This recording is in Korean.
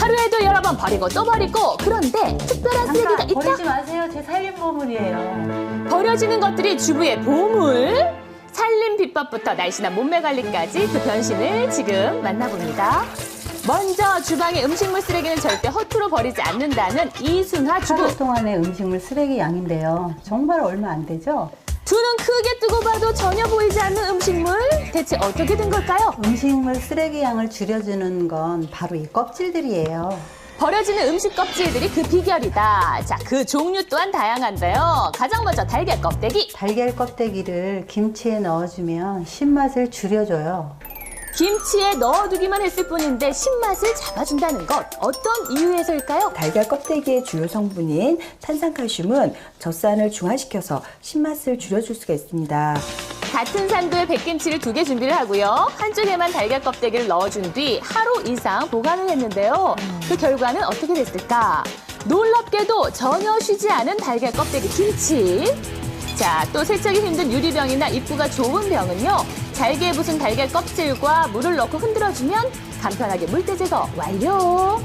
하루에도 여러 번 버리고 또 버리고 그런데 특별한 쓰레기가 있다. 버리지 마세요. 제 살림 보물이에요. 버려지는 것들이 주부의 보물. 살림 비법부터 날씬한 몸매 관리까지 그 변신을 지금 만나봅니다. 먼저 주방의 음식물 쓰레기는 절대 허투루 버리지 않는다는 이순하 주부. 하루 동안의 음식물 쓰레기 양인데요. 정말 얼마 안 되죠? 두눈 크게 뜨고 봐도 전혀 보이지 않는 음식물 대체 어떻게 된 걸까요? 음식물 쓰레기 양을 줄여주는 건 바로 이 껍질들이에요. 버려지는 음식 껍질들이 그 비결이다. 자, 그 종류 또한 다양한데요. 가장 먼저 달걀 껍데기. 달걀 껍데기를 김치에 넣어주면 신맛을 줄여줘요. 김치에 넣어두기만 했을 뿐인데 신맛을 잡아준다는 것. 어떤 이유에서일까요? 달걀 껍데기의 주요 성분인 탄산칼슘은 젖산을 중화시켜서 신맛을 줄여줄 수가 있습니다. 같은 산도의 백김치를 두 개 준비를 하고요. 한쪽에만 달걀 껍데기를 넣어준 뒤 하루 이상 보관을 했는데요. 그 결과는 어떻게 됐을까? 놀랍게도 전혀 쉬지 않은 달걀 껍데기 김치. 자, 또 세척이 힘든 유리병이나 입구가 좁은 병은요. 잘게 부순 달걀 껍질과 물을 넣고 흔들어주면 간편하게 물때 제거 완료.